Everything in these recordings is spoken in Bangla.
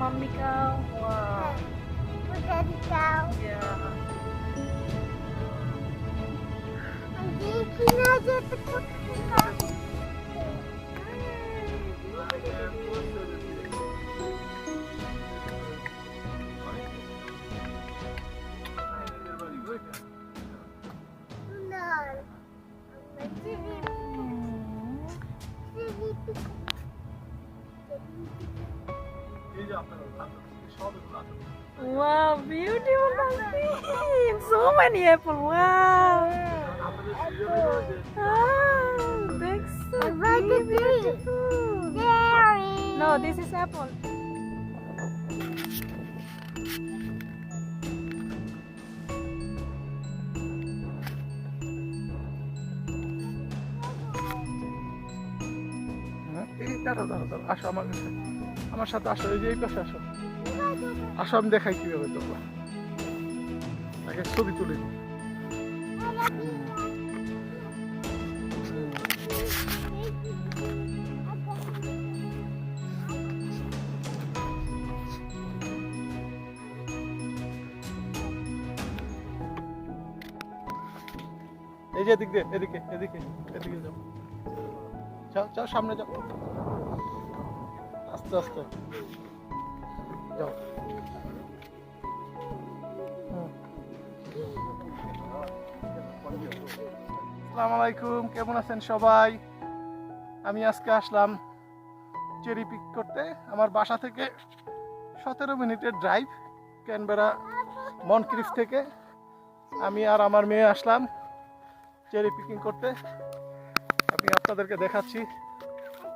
mami cow, Wah. Puteri kau. Ya. Nanti kena je petuk. Wow, beautiful pumpkin. So many apple. Wow. Ah, that's so About the tree. beautiful. Dairy. No, this is apple. হ্যাঁ, এই দাঁড়াও দাঁড়াও দাঁড়াও আসো আমার কাছে আমার সাথে আসো এই যে এই পাশে আসো আসো আমি দেখাই কীভাবে তোমরা? আগে ছবি তুলে। এই যে এদিক দিয়ে, এদিকে এদিকে এদিকে যাও। যাও যাও, সামনে যাও। আস্তে আস্তে। যাও। আসসালামু আলাইকুম, কেমন আছেন সবাই? আমি আজকে আসলাম চেরি পিক করতে। আমার বাসা থেকে সতেরো মিনিটের ড্রাইভ ক্যানবেরা মনক্রিফ থেকে। আমি আর আমার মেয়ে আসলাম চেরি পিকিং করতে। আমি আপনাদেরকে দেখাচ্ছি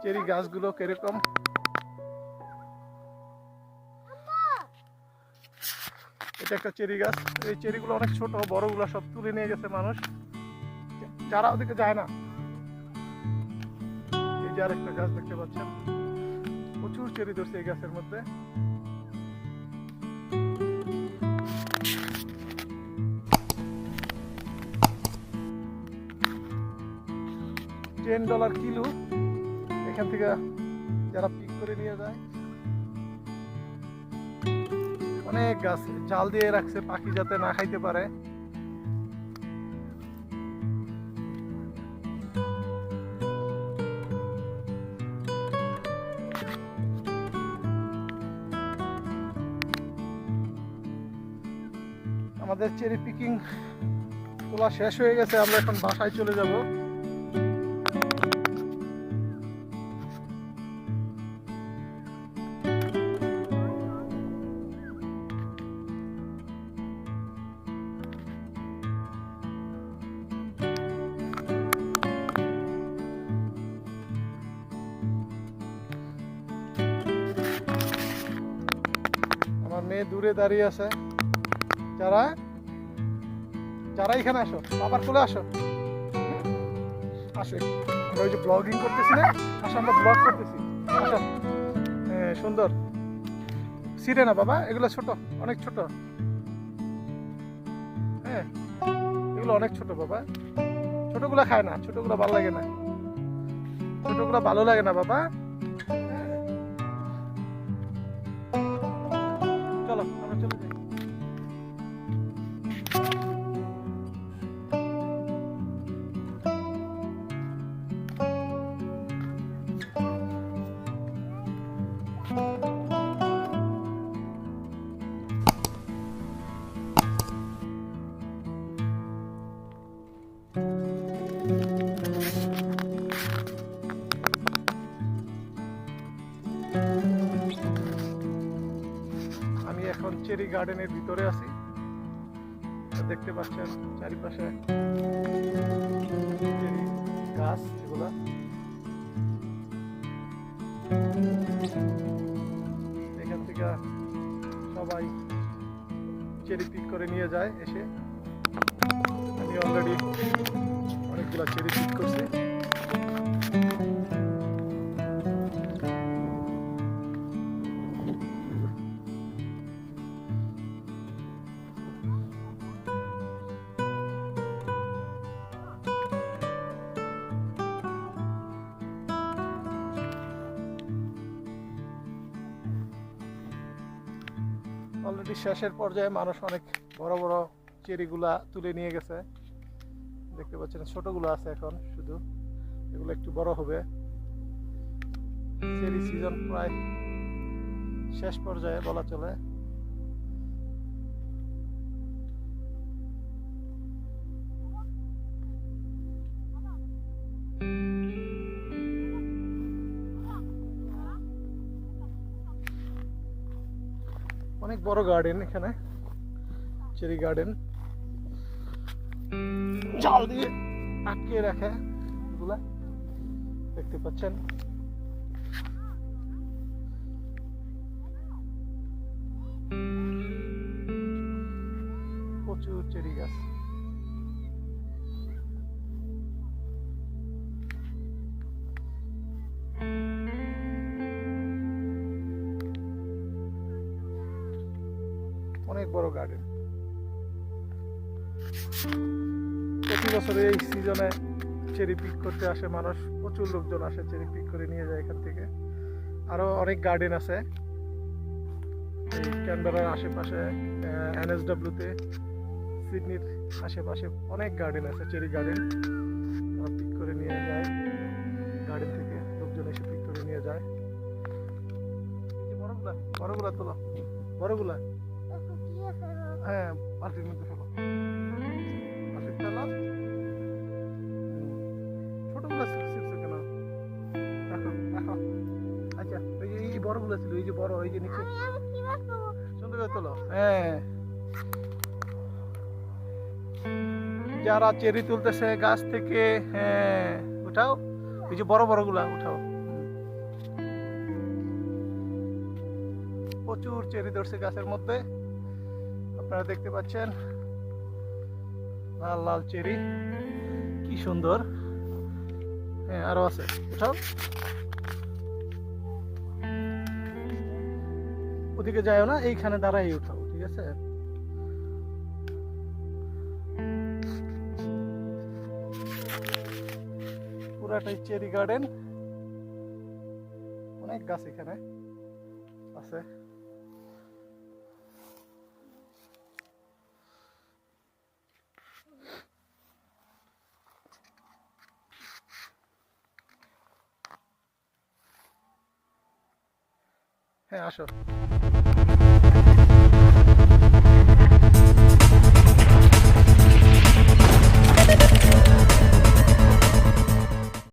চেরি গাছগুলো কীরকম। এটা একটা চেরি গাছ। এই চেরিগুলো অনেক ছোট, বড়গুলো সব তুলে নিয়ে গেছে মানুষ। যারা ওদিকে যায় না। এই যে আরেকটা গাছ দেখতে পাচ্ছেন। প্রচুর চেরি ধরছে এই গাছের মধ্যে। টেন ডলার কিলো এখান থেকে যারা পিক করে নিয়ে যায়। অনেক গাছ জাল দিয়ে রাখছে, পাখি যাতে না খাইতে পারে। আমাদের চেরি পিকিং তোলা শেষ হয়ে গেছে, আমরা এখন বাসায় চলে যাব। আমার মেয়ে দূরে দাঁড়িয়ে আছে। যারা যারা এখানে আসো, বাবার চলে আসো। আসো। আমরা ওই যে ব্লগিং করতেছি না? আসো, আমরা ব্লগ করতেছি। আসো। হ্যাঁ সুন্দর। সিরে না বাবা, এগুলো ছোট, অনেক ছোট। হ্যাঁ এগুলো অনেক ছোট বাবা। ছোটগুলো খায় না, ছোটগুলো ভালো লাগে না। ছোটগুলো ভালো লাগে না বাবা। চলো, আমরা চলে আমি এখন চেরি গার্ডেনের ভিতরে আছি। দেখতে পাচ্ছেন চারিপাশে চেরি গাছ এগুলা। এখান থেকে সবাই চেরি পিক করে নিয়ে যায় এসে। আমি অলরেডি অনেকগুলা চেরি পিক করছি। অলরেডি শেষের পর্যায়ে মানুষ অনেক বড় বড় চেরিগুলা তুলে নিয়ে গেছে। দেখতে পাচ্ছেন ছোটগুলো আছে এখন শুধু। এগুলো একটু বড় হবে। চেরি সিজন প্রায় শেষ পর্যায়ে বলা চলে। অনেক বড় গার্ডেন এখানে চেরি গার্ডেন জাল দিয়ে আটকে রাখে এগুলা, দেখতে পাচ্ছেন? প্রচুর চেরি গাছ। অনেক বড় গার্ডেন প্রতি বছর এই সিজনে চেরি পিক করতে আসে মানুষ, প্রচুর লোকজন আসে চেরি পিক করে নিয়ে যায় এখান থেকে। আরও অনেক গার্ডেন আছে। এই ক্যানবেরার আশেপাশে এনএসডব্লিউতে সিডনির আশেপাশে অনেক গার্ডেন আছে চেরি গার্ডেন পিক করে নিয়ে যায়। গার্ডেন থেকে লোকজন এসে পিক করে নিয়ে যায়। বড়গুলা বড়গুলা তোলা। বড়গুলা। হ্যাঁ বালতির মধ্যে ফেলো। বালতির ফেলো ছোটগুলো ছিপছে কেন? রাখো রাখো আচ্ছা ওই যে এই বড়গুলো ছিল এই যে বড় এই যে নিচে। সুন্দর করে তোলো। হ্যাঁ। যারা চেরি তুলতেছে গাছ থেকে হ্যাঁ উঠাও। এই যে বড় বড়গুলা উঠাও। হুম। প্রচুর চেরি ধরছে গাছের মধ্যে। আপনারা দেখতে পাচ্ছেন? লাল লাল চেরি। কি সুন্দর। হ্যাঁ আরও আছে। উঠাও ওদিকে যাও না, এইখানে দাঁড়াই উঠাও ঠিক আছে? পুরাটাই চেরি গার্ডেন। অনেক গাছ এখানে আছে। হ্যাঁ আসো